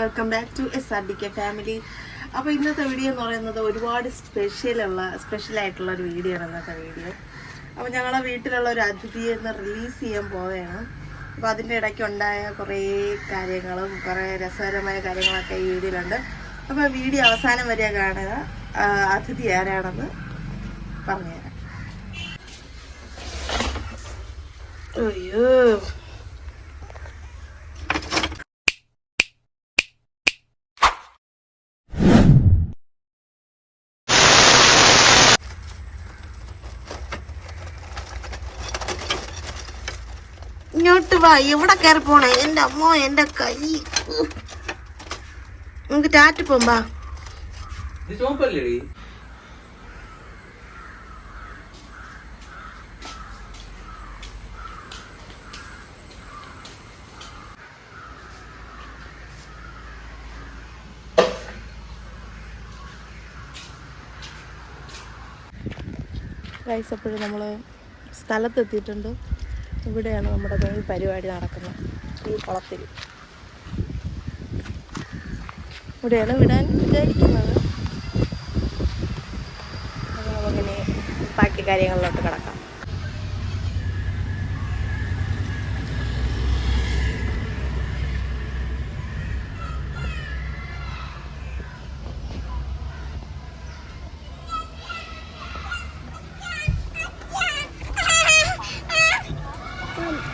Welcome back to S R D K family അപ്പോൾ ഇന്നത്തെ video എന്ന് പറയുന്നത് ഒരുപാട് സ്പെഷ്യലുള്ള സ്പെഷ്യൽ ആയിട്ടുള്ള ഒരു വീഡിയോ ആണ് ഇന്നത്തെ വീഡിയോ അപ്പോൾ ഞങ്ങളെ വീട്ടിലുള്ള ഒരു അതിഥിയെ ഒന്ന് റിലീസ് ചെയ്യാൻ പോവുകയാണ്. അപ്പോൾ അതിന്റെ ഇടയ്ക്ക് ഉണ്ടായ കുറേ കാര്യങ്ങളും കുറേ രസകരമായ കാര്യങ്ങളൊക്കെ ഈ വീഡിയോയിലുണ്ട് അപ്പോൾ വീഡിയോ അവസാനം വരെ കാണുക. അതിഥി ആരാണെന്ന് പറഞ്ഞുതരാം. അയ്യോ. ഇങ്ങോട്ട് വാ എവിടെ കയറി പോണേ? എന്റെ അമ്മോ എന്റെ കൈ. നമുക്ക് ടാറ്റ് പോമ്പാ. ഗൈസ് അപ്പോഴും നമ്മൾ സ്ഥലത്തെത്തിയിട്ടുണ്ട്. ഇവിടെയാണ് നമ്മുടെ മെയിൻ പരിപാടി നടക്കുന്നത്. ഈ കുളത്തിൽ ഇവിടെയാണ് വിടാൻ വിചാരിക്കുന്നത്. അങ്ങനെ ബാക്കി കാര്യങ്ങളിലോട്ട് കിടക്കാം.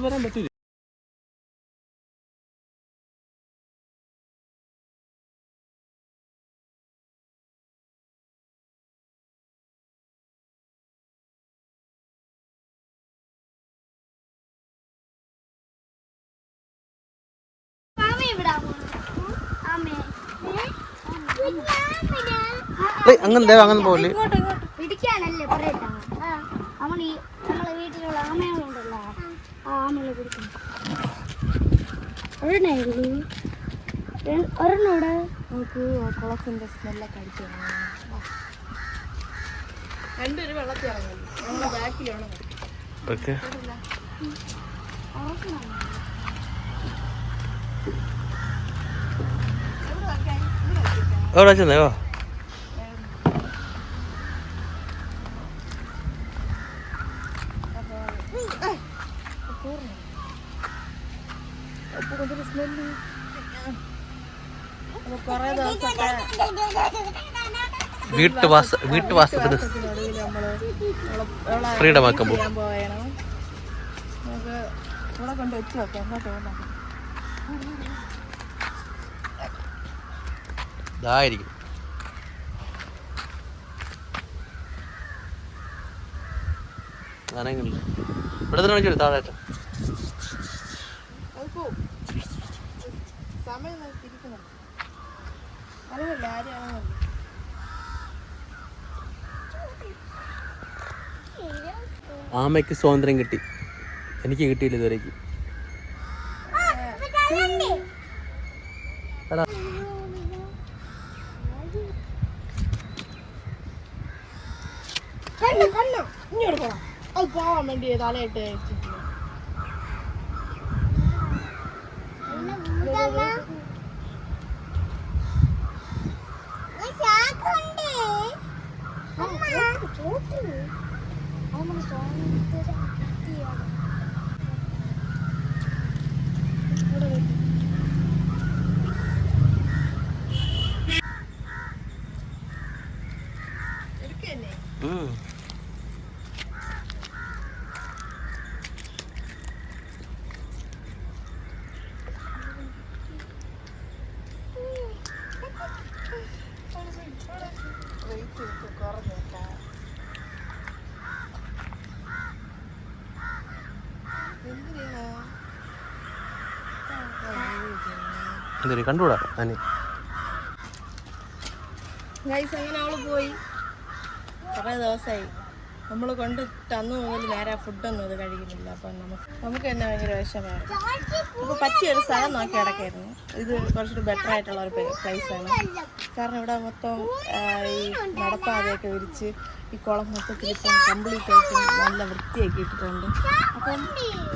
ചുറ്റി വരാൻ പറ്റൂല അങ്ങനെ അങ്ങനെ പോലെ ഇടിക്കാനല്ലേ പറയട്ടാ നമ്മൾ ഈ നമ്മളെ വീട്ടിലുള്ള പിടിക്കണം ഒരെണ്ണേ ഉള്ളൂ ഒരെണ്ണം ഇവിടെ നമുക്ക് സ്മെല്ലൊക്കെ അടിച്ചു രണ്ടുപേരും വെള്ളത്തിൽ ബാക്കിലാണ് ചെന്നേ വാ അപ്പൊ കൊണ്ടൊരു സ്മെല്ല് കുറേ ദിവസമൊക്കെ വീട്ടുവാസ വീട്ടുവാസത്തിന് നടുവിൽ നമ്മൾ അവളെ- അവളെ ഫ്രീഡം ആക്കുമ്പോ ചെയ്യാൻ നമുക്ക് ഇവിടെ കൊണ്ട് വെച്ച് വെക്കാം വേണ്ട ഇതായിരിക്കും അനങ്ങില്ല ഇവിടെ തന്നെ വിളിച്ചു താഴെ സമയം അറിയില്ല ആമയ്ക്ക് സ്വാതന്ത്ര്യം കിട്ടി. എനിക്ക് കിട്ടിയില്ല ഇതുവരേക്ക്. ഇങ്ങോട്ട് പോവാം. അത് പോവാൻ വേണ്ടി തലയിട്ട് เอามาสองตัวได้เดียว എന്തൊരു കണ്ടുകൂടാ? അനി അങ്ങനെ അവൾ പോയി. കുറേ ദിവസമായി നമ്മൾ കൊണ്ട് തന്നു മുതൽ നേരെ ഫുഡൊന്നും ഇത് കഴിക്കുന്നില്ല. അപ്പം നമുക്ക് നമുക്ക് തന്നെ ഭയങ്കര വിഷമായിരുന്നു അപ്പോൾ പറ്റിയൊരു സ്ഥലം നോക്കി കിടക്കായിരുന്നു ഇത് കുറച്ചുകൂടി ബെറ്റർ ആയിട്ടുള്ള ഒരു പ്ലേസ് ആണ്. കാരണം ഇവിടെ മൊത്തം ഈ നടപ്പാതയൊക്കെ വിരിച്ച് ഈ കുളം മൊത്തത്തിൽ ഇപ്പം കംപ്ലീറ്റ് ആയിട്ട് നല്ല വൃത്തിയാക്കി ഇട്ടിട്ടുണ്ട്. അപ്പം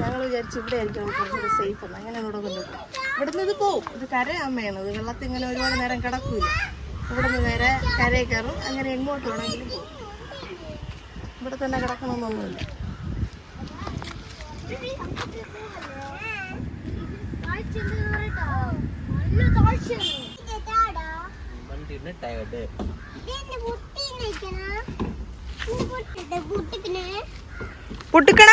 ഞങ്ങൾ വിചാരിച്ചു ഇവിടെ ആയിരിക്കും കുറച്ചുകൂടി സേഫ് എന്ന് അങ്ങനെ ഇവിടെ കൊണ്ടുപോകും ഇവിടുന്ന് ഇത് പോവും. ഇത് കരയമ്മയാണ് ഇത് വെള്ളത്തിൽ ഇങ്ങനെ ഒരുപാട് നേരം കിടക്കൂല. ഇവിടുന്ന് നേരെ കരയിൽ കയറും. അങ്ങനെ എങ്ങോട്ട് വേണമെങ്കിലും പോകും ഇവിടെ തന്നെ കിടക്കണമെന്നൊന്നുമില്ല പൊട്ടിക്കണ?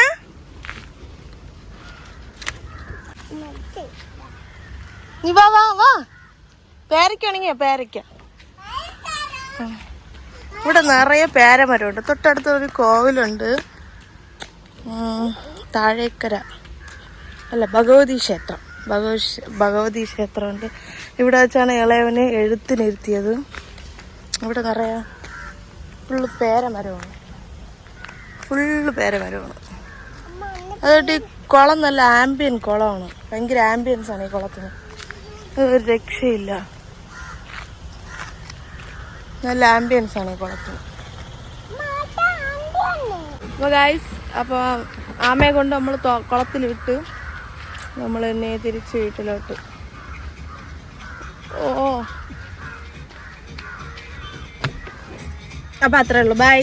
നീ വാ വാ വാ. പേരയ്ക്കാണെങ്കിൽ പേരയ്ക്ക. ഇവിടെ നിറയെ പേരമരമുണ്ട്. തൊട്ടടുത്ത് ഒരു കോവിലുണ്ട്. താഴേക്കര. അല്ല ഭഗവതി ക്ഷേത്രം. ഭഗവതി ഭഗവതി ക്ഷേത്രമുണ്ട്. ഇവിടെ വെച്ചാണ് ഇളയവനെ എഴുത്തിനിരുത്തിയത് ഇവിടെ നിറയെ ഫുള്ള് പേരമരമാണ്. ഫുള്ള് പേരമരമാണ്. അതുകൊണ്ട് ഈ കുളം നല്ല ആംബിയൻ കുളമാണ്. ഭയങ്കര ആംബിയൻസ് ആണ് ഈ കുളത്തിന്. ഒരു രക്ഷയില്ല. നല്ല ആംബിയൻസ് ആണ് ഈ കുളത്തിന് അപ്പോൾ ഗായ്സ് അപ്പോൾ ആമയെ കൊണ്ട് നമ്മൾ കുളത്തിൽ വിട്ട് നമ്മൾ തന്നെ തിരിച്ച് വീട്ടിലോട്ട്. ഓ അപ്പോൾ അത്രേ ഉള്ളൂ. ബൈ